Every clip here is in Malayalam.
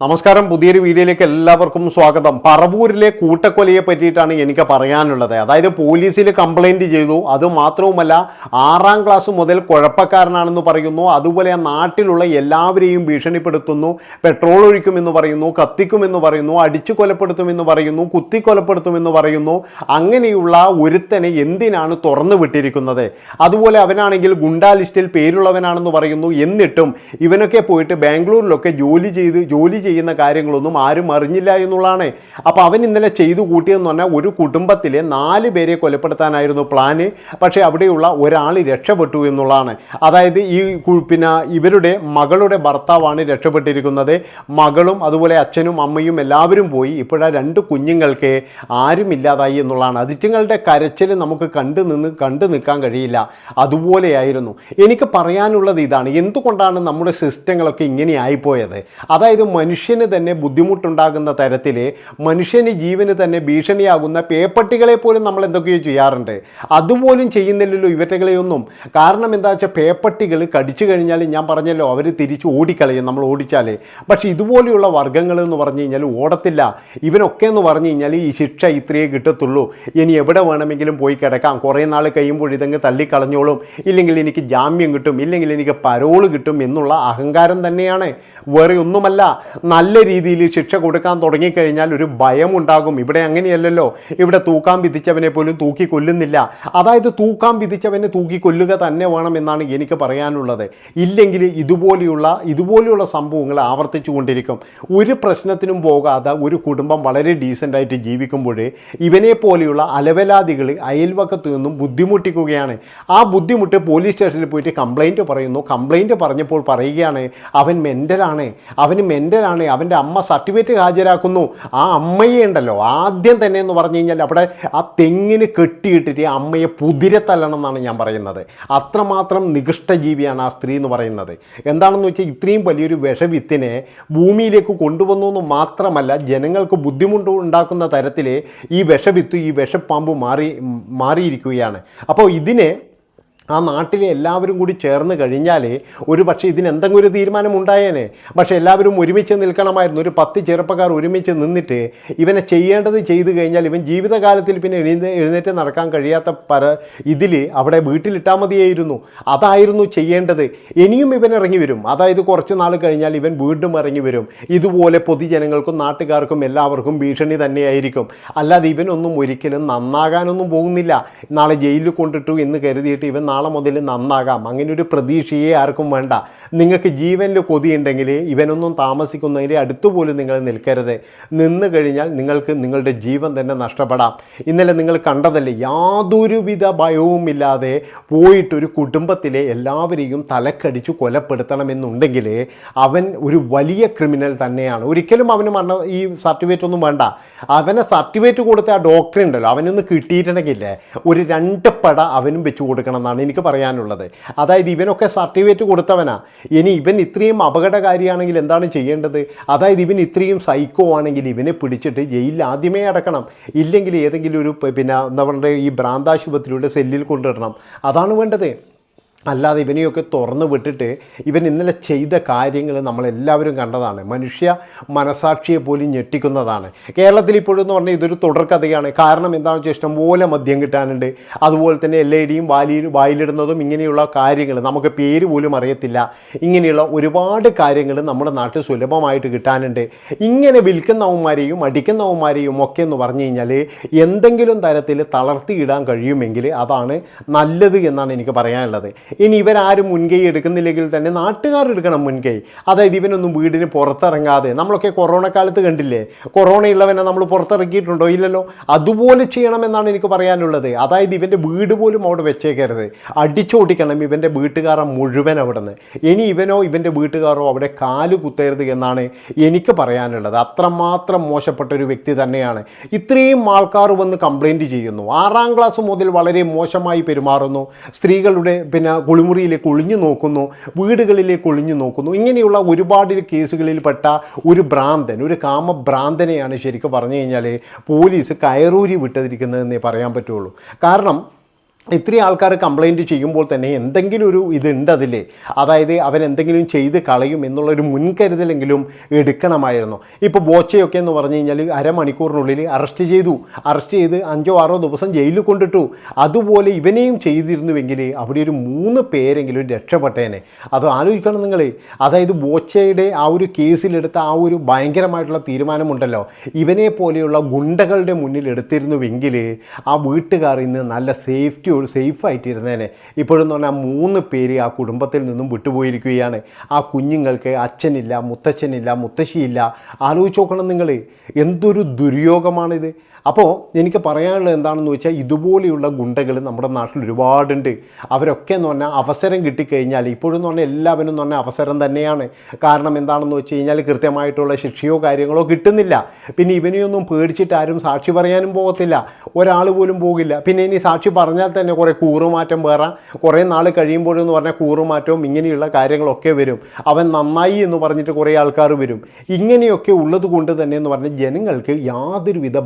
നമസ്കാരം. പുതിയൊരു വീഡിയോയിലേക്ക് എല്ലാവർക്കും സ്വാഗതം. പറവൂരിലെ കൂട്ടക്കൊലയെ പറ്റിയിട്ടാണ് എനിക്ക് പറയാനുള്ളത്. അതായത് പോലീസിൽ കംപ്ലൈന്റ് ചെയ്തു. അത് മാത്രവുമല്ല ആറാം ക്ലാസ് മുതൽ കുഴപ്പക്കാരനാണെന്ന് പറയുന്നു. അതുപോലെ നാട്ടിലുള്ള എല്ലാവരെയും ഭീഷണിപ്പെടുത്തുന്നു. പെട്രോൾ ഒഴിക്കുമെന്ന് പറയുന്നു. കത്തിക്കുമെന്ന് പറയുന്നു. അടിച്ചു കൊലപ്പെടുത്തുമെന്ന് പറയുന്നു. കുത്തി കൊലപ്പെടുത്തുമെന്ന് പറയുന്നു. അങ്ങനെയുള്ള ഒരുത്തനെ എന്തിനാണ് തുറന്നു വിട്ടിരിക്കുന്നത്? അതുപോലെ അവനാണെങ്കിൽ ഗുണ്ടാ ലിസ്റ്റിൽ പേരുള്ളവനാണെന്ന് പറയുന്നു. എന്നിട്ടും ഇവനൊക്കെ പോയിട്ട് ബാംഗ്ലൂരിലൊക്കെ ജോലി ചെയ്ത് ജോലി ചെയ്യുന്ന കാര്യങ്ങളൊന്നും ആരും അറിഞ്ഞില്ല എന്നുള്ളതാണ്. അപ്പോൾ അവൻ ഇന്നലെ ചെയ്തു കൂട്ടിയെന്ന് പറഞ്ഞാൽ ഒരു കുടുംബത്തിലെ നാല് പേരെ കൊലപ്പെടുത്താനായിരുന്നു പ്ലാന് പക്ഷേ അവിടെയുള്ള ഒരാൾ രക്ഷപ്പെട്ടു എന്നുള്ളതാണ്. അതായത് ഈ പിന്നെ ഇവരുടെ മകളുടെ ഭർത്താവാണ് രക്ഷപ്പെട്ടിരിക്കുന്നത്. മകളും അതുപോലെ അച്ഛനും അമ്മയും എല്ലാവരും പോയി. ഇപ്പോഴാ രണ്ട് കുഞ്ഞുങ്ങൾക്ക് ആരും ഇല്ലാതായി എന്നുള്ളതാണ്. അതിറ്റങ്ങളുടെ കരച്ചിൽ നമുക്ക് കണ്ടു നിന്ന് കണ്ടു നിൽക്കാൻ കഴിയില്ല. അതുപോലെയായിരുന്നു. എനിക്ക് പറയാനുള്ളത് ഇതാണ്. എന്തുകൊണ്ടാണ് നമ്മുടെ സിസ്റ്റങ്ങളൊക്കെ ഇങ്ങനെ ആയിപ്പോയത് അതായത് മനുഷ്യന് തന്നെ ബുദ്ധിമുട്ടുണ്ടാകുന്ന തരത്തിൽ മനുഷ്യന് ജീവന് തന്നെ ഭീഷണിയാകുന്ന പേപ്പട്ടികളെ പോലും നമ്മൾ എന്തൊക്കെയോ ചെയ്യാറുണ്ട്. അതുപോലും ചെയ്യുന്നില്ലല്ലോ ഇവറ്റകളെയൊന്നും. കാരണം എന്താ വെച്ചാൽ പേപ്പട്ടികൾ കടിച്ചു കഴിഞ്ഞാൽ ഞാൻ പറഞ്ഞല്ലോ അവർ തിരിച്ച് ഓടിക്കളയും നമ്മൾ ഓടിച്ചാൽ പക്ഷേ ഇതുപോലെയുള്ള വർഗങ്ങൾ എന്ന് പറഞ്ഞു കഴിഞ്ഞാൽ ഓടത്തില്ല. ഇവനൊക്കെ എന്ന് പറഞ്ഞു കഴിഞ്ഞാൽ ഈ ശിക്ഷ ഇത്രയേ കിട്ടത്തുള്ളൂ. ഇനി എവിടെ വേണമെങ്കിലും പോയി കിടക്കാം. കുറേ നാൾ കഴിയുമ്പോൾ ഇതങ്ങ് തള്ളിക്കളഞ്ഞോളും. ഇല്ലെങ്കിൽ എനിക്ക് ജാമ്യം കിട്ടും. ഇല്ലെങ്കിൽ എനിക്ക് പരോൾ കിട്ടും എന്നുള്ള അഹങ്കാരം തന്നെയാണ്. വേറെ ഒന്നുമല്ല. നല്ല രീതിയിൽ ശിക്ഷ കൊടുക്കാൻ തുടങ്ങിക്കഴിഞ്ഞാൽ ഒരു ഭയമുണ്ടാകും. ഇവിടെ അങ്ങനെയല്ലല്ലോ. ഇവിടെ തൂക്കാൻ വിധിച്ചവനെ പോലും തൂക്കി കൊല്ലുന്നില്ല. അതായത് തൂക്കാൻ വിധിച്ചവനെ തൂക്കി കൊല്ലുക തന്നെ വേണം എന്നാണ് എനിക്ക് പറയാനുള്ളത്. ഇല്ലെങ്കിൽ ഇതുപോലെയുള്ള ഇതുപോലെയുള്ള സംഭവങ്ങൾ ആവർത്തിച്ചു കൊണ്ടിരിക്കും. ഒരു പ്രശ്നത്തിനും പോകാതെ ഒരു കുടുംബം വളരെ ഡീസന്റായിട്ട് ജീവിക്കുമ്പോൾ ഇവനെ പോലെയുള്ള അലവലാദികൾ അയൽവക്കത്ത് നിന്നും ബുദ്ധിമുട്ടിക്കുകയാണ്. ആ ബുദ്ധിമുട്ട് പോലീസ് സ്റ്റേഷനിൽ പോയിട്ട് കംപ്ലൈന്റ് പറയുന്നു. കംപ്ലൈന്റ് പറഞ്ഞപ്പോൾ പറയുകയാണ് അവൻ മെന്റലാണ് അവന് മെന്റലാണ് അവന്റെ അമ്മ സർട്ടിഫിക്കറ്റ് ഹാജരാക്കുന്നു? ആ അമ്മയെ ഉണ്ടല്ലോ. ആദ്യം തന്നെ എന്ന് പറഞ്ഞു കഴിഞ്ഞാൽ അവിടെ ആ തെങ്ങിന് കെട്ടിയിട്ടിട്ട് ആ അമ്മയെ പുതിരെ തല്ലണം എന്നാണ് ഞാൻ പറയുന്നത്. അത്രമാത്രം നികൃഷ്ട ജീവിയാണ് ആ സ്ത്രീ എന്ന് പറയുന്നത്. എന്താണെന്ന് വെച്ചാൽ ഇത്രയും വലിയൊരു വിഷവിത്തിനെ ഭൂമിയിലേക്ക് കൊണ്ടുവന്നു എന്ന് മാത്രമല്ല ജനങ്ങൾക്ക് ബുദ്ധിമുട്ട് ഉണ്ടാക്കുന്ന തരത്തിൽ ഈ വിഷവിത്ത് ഈ വിഷപ്പാമ്പ് മാറി മാറിയിരിക്കുകയാണ്. അപ്പോൾ ഇതിനെ ആ നാട്ടിലെ എല്ലാവരും കൂടി ചേർന്ന് കഴിഞ്ഞാൽ ഒരു പക്ഷേ ഇതിന് എന്തെങ്കിലും ഒരു തീരുമാനം ഉണ്ടായേനെ പക്ഷേ എല്ലാവരും ഒരുമിച്ച് നിൽക്കണമായിരുന്നു. ഒരു പത്ത് ചെറുപ്പക്കാർ ഒരുമിച്ച് നിന്നിട്ട് ഇവനെ ചെയ്യേണ്ടത് ചെയ്തു കഴിഞ്ഞാൽ ഇവൻ ജീവിതകാലത്തിൽ പിന്നെ എഴുന്ന എഴുന്നേറ്റ് നടക്കാൻ കഴിയാത്ത പര ഇതിൽ അവിടെ വീട്ടിലിട്ടാൽ മതിയായിരുന്നു. അതായിരുന്നു ചെയ്യേണ്ടത്. ഇനിയും ഇവൻ ഇറങ്ങി വരും. അതായത് കുറച്ച് നാൾ കഴിഞ്ഞാൽ ഇവൻ വീണ്ടും ഇറങ്ങി വരും. ഇതുപോലെ പൊതുജനങ്ങൾക്കും നാട്ടുകാർക്കും എല്ലാവർക്കും ഭീഷണി തന്നെയായിരിക്കും. അല്ലാതെ ഇവനൊന്നും ഒരിക്കലും നന്നാകാനൊന്നും പോകുന്നില്ല. നാളെ ജയിലിൽ കൊണ്ടിട്ടു എന്ന് കരുതിയിട്ട് ഇവൻ നാളെ മുതൽ നന്നാകാം. അങ്ങനെ ഒരു പ്രതീക്ഷയെ ആർക്കും വേണ്ട. നിങ്ങൾക്ക് ജീവനിൽ കൊതിയുണ്ടെങ്കിൽ ഇവനൊന്നും താമസിക്കുന്നതിന്റെ അടുത്തുപോലും നിങ്ങൾ നിൽക്കരുത്. നിന്ന് കഴിഞ്ഞാൽ നിങ്ങൾക്ക് നിങ്ങളുടെ ജീവൻ തന്നെ നഷ്ടപ്പെടാം. ഇന്നലെ നിങ്ങൾ കണ്ടതല്ലേ യാതൊരുവിധ ഭയവുമില്ലാതെ പോയിട്ടൊരു കുടുംബത്തിലെ എല്ലാവരെയും തലക്കടിച്ച് കൊലപ്പെടുത്തണമെന്നുണ്ടെങ്കിൽ അവൻ ഒരു വലിയ ക്രിമിനൽ തന്നെയാണ്. ഒരിക്കലും അവന് മരണ ഈ സർട്ടിഫിക്കറ്റ് ഒന്നും വേണ്ട. അവനെ സർട്ടിഫിക്കറ്റ് കൊടുത്ത ആ ഡോക്ടർ ഉണ്ടല്ലോ അവനൊന്ന് കിട്ടിയിട്ടുണ്ടെങ്കിലേ ഒരു രണ്ട് പട അവനും വെച്ച് കൊടുക്കണം എന്നാണ് എനിക്ക് പറയാനുള്ളത്. അതായത് ഇവനൊക്കെ സർട്ടിഫിക്കറ്റ് കൊടുത്തവനാ. ഇനി ഇവൻ ഇത്രയും അപകടകാരിയാണെങ്കിൽ എന്താണ് ചെയ്യേണ്ടത്? അതായത് ഇവൻ ഇത്രയും സൈക്കോ ആണെങ്കിൽ ഇവനെ പിടിച്ചിട്ട് ജയിലിൽ ആദ്യമേ അടക്കണം. ഇല്ലെങ്കിൽ ഏതെങ്കിലും ഒരു പിന്നെ എന്താ പറയുക ഈ ഭ്രാന്താശുപത്രിയുടെ സെല്ലിൽ കൊണ്ടിടണം അതാണ് വേണ്ടത്. അല്ലാതെ ഇവനെയൊക്കെ തുറന്നു വിട്ടിട്ട് ഇവൻ ഇന്നലെ ചെയ്ത കാര്യങ്ങൾ നമ്മളെല്ലാവരും കണ്ടതാണ്. മനുഷ്യ മനസാക്ഷിയെ പോലും ഞെട്ടിക്കുന്നതാണ്. കേരളത്തിൽ ഇപ്പോഴെന്ന് പറഞ്ഞാൽ ഇതൊരു തുടർക്കഥയാണ് കാരണം എന്താണെന്ന് വെച്ചാൽ ഇഷ്ടംപോലെ മദ്യം കിട്ടാനുണ്ട്. അതുപോലെ തന്നെ എല്ലയിടെയും വാലി വായിലിടുന്നതും ഇങ്ങനെയുള്ള കാര്യങ്ങൾ. നമുക്ക് പേര് പോലും അറിയത്തില്ല. ഇങ്ങനെയുള്ള ഒരുപാട് കാര്യങ്ങൾ നമ്മുടെ നാട്ടിൽ സുലഭമായിട്ട് കിട്ടാനുണ്ട്. ഇങ്ങനെ വിൽക്കുന്നവന്മാരെയും അടിക്കുന്നവന്മാരെയും ഒക്കെ എന്ന് പറഞ്ഞു കഴിഞ്ഞാൽ എന്തെങ്കിലും തരത്തിൽ തളർത്തിയിടാൻ കഴിയുമെങ്കിൽ അതാണ് നല്ലത് എന്നാണ് എനിക്ക് പറയാനുള്ളത്. ഇനി ഇവരാരും മുൻകൈ എടുക്കുന്നില്ലെങ്കിൽ തന്നെ നാട്ടുകാർ എടുക്കണം മുൻകൈ. അതായത് ഇവനൊന്നും വീടിന് പുറത്തിറങ്ങാതെ. നമ്മളൊക്കെ കൊറോണ കാലത്ത് കണ്ടില്ലേ? കൊറോണ ഉള്ളവനെ നമ്മൾ പുറത്തിറക്കിയിട്ടുണ്ടോ? ഇല്ലല്ലോ. അതുപോലെ ചെയ്യണമെന്നാണ് എനിക്ക് പറയാനുള്ളത്. അതായത് ഇവന്റെ വീട് പോലും അവിടെ വെച്ചേക്കരുത്. അടിച്ചോടിക്കണം ഇവന്റെ വീട്ടുകാരെ മുഴുവൻ അവിടെ നിന്ന് ഇനി ഇവനോ ഇവന്റെ വീട്ടുകാരോ അവിടെ കാൽ കുത്തരുത് എന്നാണ് എനിക്ക് പറയാനുള്ളത്. അത്രമാത്രം മോശപ്പെട്ട ഒരു വ്യക്തി തന്നെയാണ്. ഇത്രയും ആൾക്കാർ വന്ന് കംപ്ലൈന്റ് ചെയ്യുന്നു. ആറാം ക്ലാസ് മുതൽ വളരെ മോശമായി പെരുമാറുന്നു. സ്ത്രീകളുടെ പിന്നെ കുളിമുറിയിലേക്ക് ഒളിഞ്ഞു നോക്കുന്നു വീടുകളിലേക്ക് ഒളിഞ്ഞു നോക്കുന്നു. ഇങ്ങനെയുള്ള ഒരുപാട് കേസുകളിൽ പെട്ട ഒരു ഭ്രാന്തൻ ഒരു കാമഭ്രാന്തനെയാണ് ശരിക്കും പറഞ്ഞു കഴിഞ്ഞാൽ പോലീസ് കയറൂരി വിട്ടതിരിക്കുന്നതെന്നേ പറയാൻ പറ്റുള്ളൂ. കാരണം ഇത്രയും ആൾക്കാർ കംപ്ലൈന്റ് ചെയ്യുമ്പോൾ തന്നെ എന്തെങ്കിലും ഒരു ഇതുണ്ട് അതിൽ അതായത് അവൻ എന്തെങ്കിലും ചെയ്ത് കളയും എന്നുള്ളൊരു മുൻകരുതലെങ്കിലും എടുക്കണമായിരുന്നു. ഇപ്പോൾ ബോച്ചയൊക്കെ എന്ന് പറഞ്ഞു കഴിഞ്ഞാൽ അരമണിക്കൂറിനുള്ളിൽ അറസ്റ്റ് ചെയ്തു. അറസ്റ്റ് ചെയ്ത് അഞ്ചോ ആറോ ദിവസം ജയിലിൽ കൊണ്ടിട്ടു. അതുപോലെ ഇവനെയും ചെയ്തിരുന്നുവെങ്കിൽ അവിടെ ഒരു മൂന്ന് പേരെങ്കിലും രക്ഷപ്പെട്ടേനെ. അത് ആലോചിക്കണം നിങ്ങൾ അതായത് ബോച്ചയുടെ ആ ഒരു കേസിലെടുത്ത ആ ഒരു ഭയങ്കരമായിട്ടുള്ള തീരുമാനമുണ്ടല്ലോ. ഇവനെ പോലെയുള്ള ഗുണ്ടകളുടെ മുന്നിൽ എടുത്തിരുന്നുവെങ്കിൽ ആ വീട്ടുകാർ ഇന്ന് നല്ല സേഫ്റ്റി സേഫായിട്ട് ഇരുന്നേനെ ഇപ്പോഴെന്ന് പറഞ്ഞാൽ മൂന്ന് പേര് ആ കുടുംബത്തിൽ നിന്നും വിട്ടുപോയിരിക്കുകയാണ്. ആ കുഞ്ഞുങ്ങൾക്ക് അച്ഛനില്ല മുത്തച്ഛനില്ല മുത്തശ്ശിയില്ല. ആലോചിച്ച് നോക്കണം നിങ്ങൾ എന്തൊരു ദുര്യോഗമാണിത്. അപ്പോൾ എനിക്ക് പറയാനുള്ളത് എന്താണെന്ന് വെച്ചാൽ ഇതുപോലെയുള്ള ഗുണ്ടകൾ നമ്മുടെ നാട്ടിൽ ഒരുപാടുണ്ട്. അവരൊക്കെ എന്ന് പറഞ്ഞാൽ അവസരം കിട്ടിക്കഴിഞ്ഞാൽ ഇപ്പോഴെന്ന് പറഞ്ഞാൽ എല്ലാവരും എന്ന് പറഞ്ഞാൽ അവസരം തന്നെയാണ്. കാരണം എന്താണെന്ന് വെച്ച് കഴിഞ്ഞാൽ കൃത്യമായിട്ടുള്ള ശിക്ഷയോ കാര്യങ്ങളോ കിട്ടുന്നില്ല. പിന്നെ ഇവനെയൊന്നും പേടിച്ചിട്ട് ആരും സാക്ഷി പറയാനും പോകത്തില്ല. ഒരാൾ പോലും പോകില്ല. പിന്നെ ഇനി സാക്ഷി പറഞ്ഞാൽ തന്നെ കുറേ കൂറുമാറ്റം വേറെ. കുറേ നാൾ കഴിയുമ്പോഴെന്ന് പറഞ്ഞാൽ കൂറുമാറ്റവും ഇങ്ങനെയുള്ള കാര്യങ്ങളൊക്കെ വരും. അവൻ നന്നായി എന്ന് പറഞ്ഞിട്ട് കുറേ ആൾക്കാർ വരും. ഇങ്ങനെയൊക്കെ ഉള്ളത് കൊണ്ട് തന്നെ എന്ന് പറഞ്ഞാൽ ജനങ്ങൾക്ക് യാതൊരുവിധ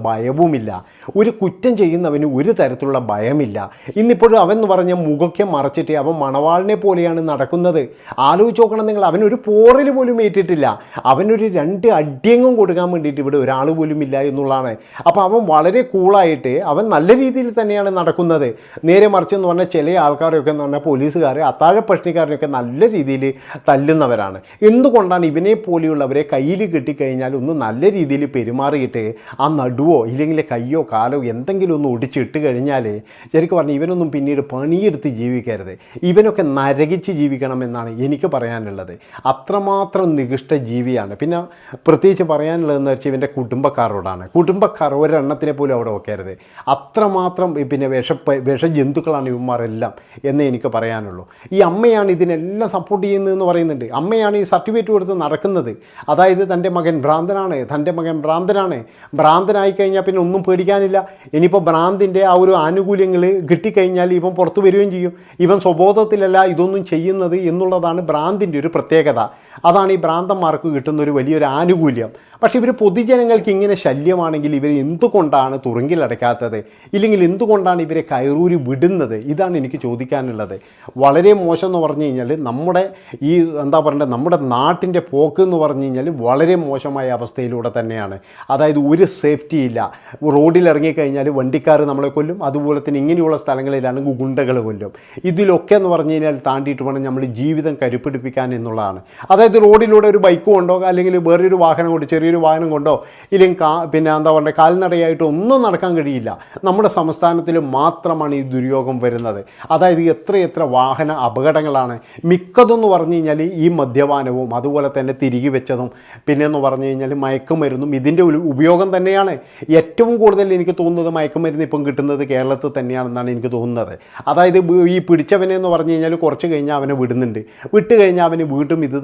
ഭയവുമില്ല ഒരു കുറ്റം ചെയ്യുന്നവന് ഒരു തരത്തിലുള്ള ഭയമില്ല. ഇന്നിപ്പോഴും അവൻ എന്ന് പറഞ്ഞ മുഖക്കെ മറച്ചിട്ട് അവൻ മണവാളിനെ പോലെയാണ് നടക്കുന്നത്. ആലോചിച്ച് നോക്കണം നിങ്ങൾ അവനൊരു പോറൽ പോലും ഏറ്റിട്ടില്ല. അവനൊരു രണ്ട് അടിയങ്ങും കൊടുക്കാൻ വേണ്ടിയിട്ട് ഇവിടെ ഒരാൾ പോലും ഇല്ല എന്നുള്ളതാണ്. അപ്പോൾ അവൻ വളരെ കൂളായിട്ട് അവൻ നല്ല രീതിയിൽ തന്നെയാണ് നടക്കുന്നത്. നേരെ മറിച്ച് എന്ന് പറഞ്ഞാൽ ചില ആൾക്കാരൊക്കെ എന്ന് പറഞ്ഞാൽ പോലീസുകാർ അത്താഴ പട്ടിണിക്കാരനൊക്കെ നല്ല രീതിയിൽ തല്ലുന്നവരാണ്. എന്തുകൊണ്ടാണ് ഇവനെ പോലെയുള്ളവരെ കയ്യിൽ കിട്ടിക്കഴിഞ്ഞാൽ ഒന്ന് നല്ല രീതിയിൽ പെരുമാറിയിട്ട് ആ നടുവോ ഇല്ലെങ്കിൽ കയ്യോ കാലോ എന്തെങ്കിലും ഒന്ന് ഒടിച്ചിട്ട് കഴിഞ്ഞാൽ ശരിക്കും പറഞ്ഞു ഇവനൊന്നും പിന്നീട് പണിയെടുത്ത് ജീവിക്കരുത്. ഇവനൊക്കെ നരകിച്ച് ജീവിക്കണമെന്നാണ് എനിക്ക് പറയാനുള്ളത്. അത്രമാത്രം നികൃഷ്ട ജീവിയാണ്. പിന്നെ പ്രത്യേകിച്ച് പറയാനുള്ളതെന്ന് വെച്ചാൽ ഇവന്റെ കുടുംബക്കാരോടാണ്. കുടുംബക്കാർ ഒരെണ്ണത്തിനെ പോലും അവിടെ വെക്കരുത്. അത്രമാത്രം പിന്നെ വിഷ ജന്തുക്കളാണ് ഇവന്മാരെല്ലാം എന്നേ എനിക്ക് പറയാനുള്ളൂ. ഈ അമ്മയാണ് ഇതിനെല്ലാം സപ്പോർട്ട് ചെയ്യുന്നതെന്ന് പറയുന്നുണ്ട്. അമ്മയാണ് ഈ സർട്ടിഫിക്കറ്റ് കൊടുത്ത് നടക്കുന്നത്. അതായത് തന്റെ മകൻ ഭ്രാന്തനാണ്. തന്റെ മകൻ ഭ്രാന്തനാണ്. ഭ്രാന്തനായി കഴിഞ്ഞാൽ പിന്നെ ഒന്നും പേടിക്കാനില്ല. ഇനിയിപ്പോൾ ഭ്രാന്തിന്റെ ആ ഒരു ആനുകൂല്യങ്ങൾ കിട്ടിക്കഴിഞ്ഞാൽ ഇവൻ പുറത്തു വരികയും ചെയ്യും. ഇവൻ സ്വബോധത്തിലല്ല ഇതൊന്നും ചെയ്യുന്നത് എന്നുള്ളതാണ് ഭ്രാന്തിന്റെ ഒരു പ്രത്യേകത. അതാണ് ഈ ഭ്രാന്തന്മാർക്ക് കിട്ടുന്ന ഒരു വലിയൊരു ആനുകൂല്യം. പക്ഷേ ഇവർ പൊതുജനങ്ങൾക്ക് ഇങ്ങനെ ശല്യമാണെങ്കിൽ ഇവർ എന്തുകൊണ്ടാണ് തുറങ്കിലടയ്ക്കാത്തത് ഇല്ലെങ്കിൽ എന്തുകൊണ്ടാണ് ഇവരെ കയറൂരി വിടുന്നത്? ഇതാണ് എനിക്ക് ചോദിക്കാനുള്ളത്. വളരെ മോശം എന്ന് പറഞ്ഞു കഴിഞ്ഞാൽ നമ്മുടെ ഈ എന്താ പറയണ്ടത് നമ്മുടെ നാട്ടിന്റെ പോക്ക് എന്ന് പറഞ്ഞു കഴിഞ്ഞാൽ വളരെ മോശമായ അവസ്ഥയിലൂടെ തന്നെയാണ്. അതായത് ഒരു സേഫ്റ്റി ഇല്ല. റോഡിൽ ഇറങ്ങിക്കഴിഞ്ഞാൽ വണ്ടിക്കാർ നമ്മളെ കൊല്ലും. അതുപോലെ തന്നെ ഇങ്ങനെയുള്ള സ്ഥലങ്ങളിലാണെങ്കിൽ ഗുണ്ടകൾ കൊല്ലും. ഇതിലൊക്കെ എന്ന് പറഞ്ഞു കഴിഞ്ഞാൽ താണ്ടിയിട്ട് വേണം നമ്മൾ ജീവിതം കരുപ്പിടിപ്പിക്കാൻ എന്നുള്ളതാണ്. അതായത് റോഡിലൂടെ ഒരു ബൈക്ക് കൊണ്ടോ അല്ലെങ്കിൽ വേറൊരു വാഹനം കൊണ്ട് ചെറിയൊരു വാഹനം കൊണ്ടോ ഇല്ലെങ്കിൽ കാ പിന്നെ എന്താ പറയുക കാൽനടയായിട്ട് ഒന്നും നടക്കാൻ കഴിയില്ല. നമ്മുടെ സംസ്ഥാനത്തിൽ മാത്രമാണ് ഈ ദുര്യോഗം വരുന്നത്. അതായത് എത്ര എത്ര വാഹന അപകടങ്ങളാണ്. മിക്കതെന്ന് പറഞ്ഞു കഴിഞ്ഞാൽ ഈ മദ്യപാനവും അതുപോലെ തന്നെ തിരികെ വെച്ചതും പിന്നെ എന്ന് പറഞ്ഞു കഴിഞ്ഞാൽ മയക്കുമരുന്നും ഇതിന്റെ ഉപയോഗം തന്നെയാണ്. ഏറ്റവും കൂടുതൽ എനിക്ക് തോന്നുന്നത് മയക്കുമരുന്ന് ഇപ്പം കിട്ടുന്നത് കേരളത്തിൽ തന്നെയാണെന്നാണ് എനിക്ക് തോന്നുന്നത്. അതായത് ഈ പിടിച്ചവനെ എന്ന് പറഞ്ഞു കഴിഞ്ഞാൽ കുറച്ച് കഴിഞ്ഞാൽ അവനെ വിടുന്നുണ്ട്. വിട്ട് കഴിഞ്ഞാൽ അവന് വീണ്ടും ഇത്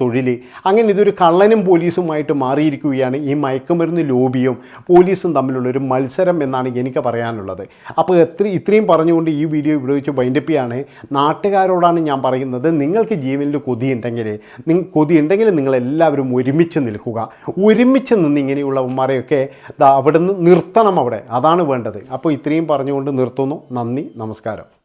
തൊഴിൽ അങ്ങനെ ഇതൊരു കള്ളനും പോലീസുമായിട്ട് മാറിയിരിക്കുകയാണ് ഈ മയക്കുമരുന്ന് ലോബിയും പോലീസും തമ്മിലുള്ള ഒരു മത്സരം എന്നാണ് എനിക്ക് പറയാനുള്ളത്. അപ്പോൾ എത്ര ഇത്രയും പറഞ്ഞുകൊണ്ട് ഈ വീഡിയോ ഇവിടെ വെച്ച് വൈൻഡപ്പിയാണ് നാട്ടുകാരോടാണ് ഞാൻ പറയുന്നത് നിങ്ങൾക്ക് ജീവനിൽ കൊതിയുണ്ടെങ്കിൽ നിങ്ങൾ കൊതിയുണ്ടെങ്കിൽ നിങ്ങളെല്ലാവരും ഒരുമിച്ച് നിൽക്കുക. ഒരുമിച്ച് നിന്ന് ഇങ്ങനെയുള്ളവന്മാരെയൊക്കെ നിന്ന് നിർത്തണം അവിടെ. അതാണ് വേണ്ടത്. അപ്പോൾ ഇത്രയും പറഞ്ഞുകൊണ്ട് നിർത്തുന്നു. നന്ദി നമസ്കാരം.